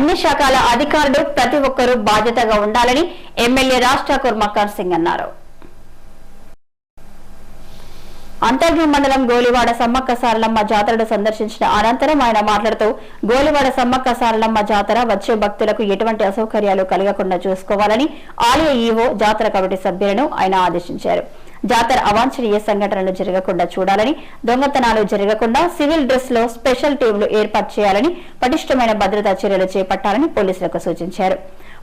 అన్ని శాఖల అధికారులు ప్రతి ఒక్కరూ బాధ్యతగా ఉండాలని ఎమ్మెల్యే రాజ్ ఠాకూర్ మక్కర్ సింగ్ అన్నారు. అంతర్గి మండలం గోలివాడ సమ్మక్క సారలమ్మ జాతరను సందర్శించిన అనంతరం ఆయన మాట్లాడుతూ గోలివాడ సమ్మక్క సారలమ్మ జాతర వచ్చే భక్తులకు ఎటువంటి అసౌకర్యాలు కలగకుండా చూసుకోవాలని ఆలయ ఈవో జాతర కమిటీ సభ్యులను ఆయన ఆదేశించారు. జాతర అవాంఛనీయ సంఘటనలు జరగకుండా చూడాలని దొంగతనాలు జరగకుండా సివిల్ డ్రెస్లో స్పెషల్ టీంలు ఏర్పాటు చేయాలని పటిష్టమైన భద్రతా చర్యలు చేపట్టాలని పోలీసులకు సూచించారు.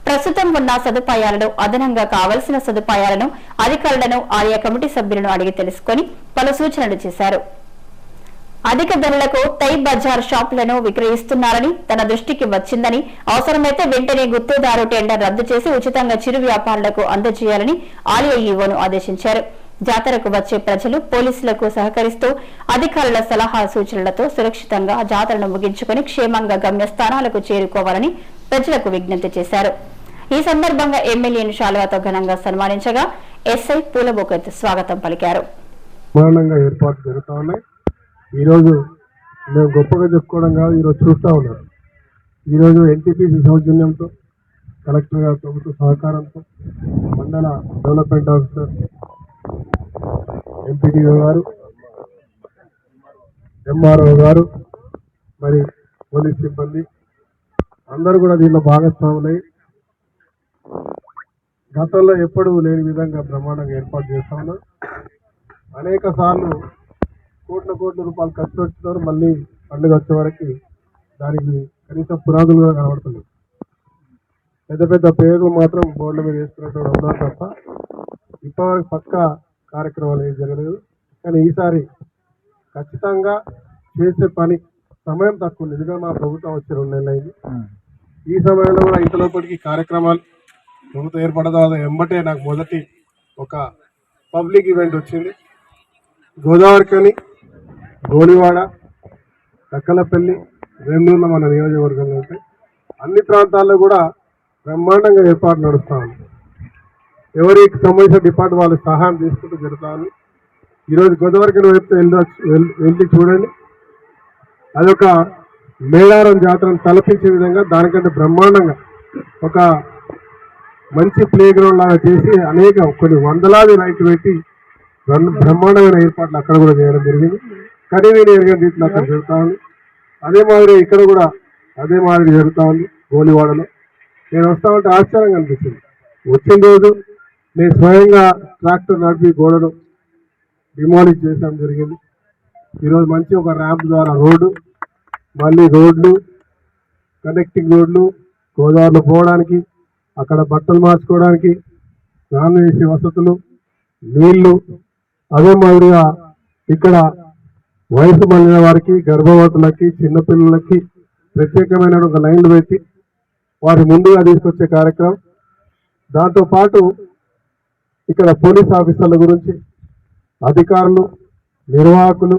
ప్రస్తుతం ఉన్న సదుపాయాలను అదనంగా కావలసిన సదుపాయాలను అధికారులను ఆయా కమిటీ సభ్యులను అడిగి తెలుసుకుని పలు సూచనలు చేశారు. అధిక ధరలకు తై బజార్ షాపులను విక్రయిస్తున్నారని తన దృష్టికి వచ్చిందని అవసరమైతే వెంటనే గుత్తేదారు టెండర్ రద్దు చేసి ఉచితంగా చిరు వ్యాపారులకు అందజేయాలని ఆలయ ఈవోను ఆదేశించారు. జాతరకు వచ్చే ప్రజలు పోలీసులకు సహకరిస్తూ అధికారుల సలహా సూచనలతో సురక్షితంగా జాతరను ముగించుకుని క్షేమంగా గమ్యస్థానాలకు చేరుకోవాలని ప్రజలకు విజ్ఞప్తి చేశారు. ఈ సందర్భంగా ఎమ్మెల్యేను శాలువాతో ఘనంగా సన్మానించగా ఎస్ఐ పూలబోకత్ స్వాగతం పలికారు. బ్రహ్మాండంగా ఏర్పాట్లు ఉన్నాయి. ఈరోజు మేము గొప్పగా చెప్పుకోవడం కాదు ఈరోజు చూస్తూ ఉన్నారు. ఈరోజు ఎన్టీపీసీ సౌజన్యంతో కలెక్టర్ గారి ప్రభుత్వ సహకారంతో మండల డెవలప్మెంట్ ఆఫీసర్ ఎంపీడీఓ గారు ఎంఆర్ఓ గారు మరి పోలీస్ సిబ్బంది అందరూ కూడా దీనిలో భాగస్వాములై గతంలో ఎప్పుడూ లేని విధంగా బ్రహ్మాండంగా ఏర్పాటు చేస్తా అనేక సార్లు కోట్ల కోట్ల రూపాయలు ఖర్చు పెట్టుతున్నారు మళ్ళీ పండుగ వచ్చే వరకు దానికి కనీసం పునాదులు కూడా కనబడుతుంది పెద్ద పెద్ద పేర్లు మాత్రం బోర్డుల మీద వేసుకున్నట్టు ఉన్నారు తప్ప ఇప్పటివరకు పక్క కార్యక్రమాలు ఏం జరగలేదు. కానీ ఈసారి ఖచ్చితంగా చేసే పని సమయం తక్కువ ఉంది. ఎందుకంటే మా ప్రభుత్వం వచ్చి రెండు నెలలు అయింది. ఈ సమయంలో కూడా ఇంతలోపటికి కార్యక్రమాలు ప్రభుత్వం ఏర్పడదా ఎంబటే నాకు మొదటి ఒక పబ్లిక్ ఈవెంట్ వచ్చింది. గోదావరికని గోలివాడ చక్కలపల్లి వేమూరులో మన నియోజకవర్గంలో ఉంటాయి అన్ని ప్రాంతాల్లో కూడా బ్రహ్మాండంగా ఏర్పాట్లు నడుస్తా ఎవరికి సంబంధించిన డిపార్ట్ వాళ్ళు సహాయం తీసుకుంటూ జరుగుతాను. ఈరోజు గోదావరికి వైపు వెళ్ళొచ్చు వెళ్ళి చూడండి. అదొక మేడారం జాతరను తలపించే విధంగా దానికంటే బ్రహ్మాండంగా ఒక మంచి ప్లే గ్రౌండ్ లాగా చేసి అనేక కొన్ని వందలాది రైతు పెట్టి బ్రహ్మాండమైన ఏర్పాట్లు అక్కడ కూడా చేయడం జరిగింది. కానీ నేను ఎరగని రీతిలో అక్కడ జరుగుతా ఉంది. అదే మాదిరి ఇక్కడ కూడా అదే మాదిరి జరుగుతా ఉంది గోలివాడలో. నేను వస్తామంటే ఆశ్చర్యంగా అనిపించింది వచ్చిన రోజు నేను స్వయంగా ట్రాక్టర్ నడిపి గోడను డిమాలిష్ చేసాం జరిగింది. ఈరోజు మంచి ఒక ర్యాంప్ ద్వారా రోడ్డు మళ్ళీ రోడ్లు కనెక్టింగ్ రోడ్లు గోదావరిలో పోవడానికి అక్కడ బట్టలు మార్చుకోవడానికి స్నానం చేసే వసతులు నీళ్ళు అదే మాదిరిగా ఇక్కడ వయసు మళ్ళిన వారికి గర్భవతులకి చిన్నపిల్లలకి ప్రత్యేకమైన ఒక లైన్లు పెట్టి వారి ముందుగా తీసుకొచ్చే కార్యక్రమం. దాంతోపాటు ఇక్కడ పోలీస్ ఆఫీసర్ల గురించి అధికారులు నిర్వాహకులు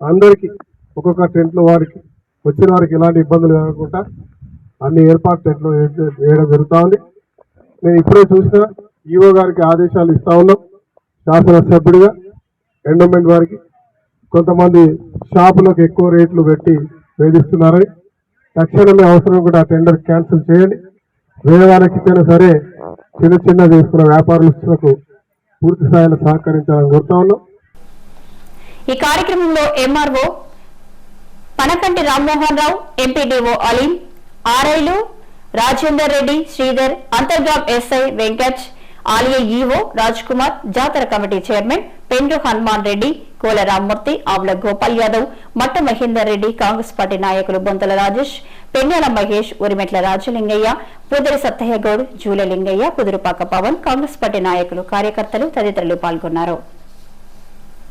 అందరికీ ఒక్కొక్క టెంట్లో వారికి వచ్చిన వారికి ఎలాంటి ఇబ్బందులు కలగకుండా అన్ని ఏర్పాటు టెంట్లో వేయడం జరుగుతూ ఉంది. నేను ఇప్పుడే చూసిన ఈఓ గారికి ఆదేశాలు ఇస్తా ఉన్నాం. శాసనసభ్యుడిగా ఎండోమెంట్ వారికి కొంతమంది షాపులకు ఎక్కువ రేట్లు పెట్టి వేధిస్తున్నారని తక్షణమే అవసరం కూడా టెండర్ క్యాన్సిల్ చేయండి. వేరే వాళ్ళకి ఇచ్చినా సరే చిన్న చిన్న చేసుకున్న వ్యాపారస్తులకు పూర్తి స్థాయిలో సహకరించాలని కోరుతా ఉన్నాం ఈ కార్యక్రమంలో ఎంఆర్ఓ పనకంటి రామ్మోహన్ రావు ఎంపీడీఓ అలీం ఆర్ఐలు రాజేందర్ రెడ్డి శ్రీధర్ అంతర్గాం ఎస్ఐ వెంకట్ ఆలయ ఈఓ రాజ్ కుమార్ జాతర committee chairman Pendru Hanuman Reddy Kola Rammurthy Avula Gopal Yadav Matta Mahender Reddy Congress party నాయకులు బొంతల రాజేష్ పెన్యాల మహేష్ ఉరిమెట్ల రాజలింగయ్య పుదరి సత్తయ్య గౌడ్ జూల లింగయ్య కుదురుపాక పవన్ కాంగ్రెస్ పార్టీ నాయకులు కార్యకర్తలు తదితరులు పాల్గొన్నారు.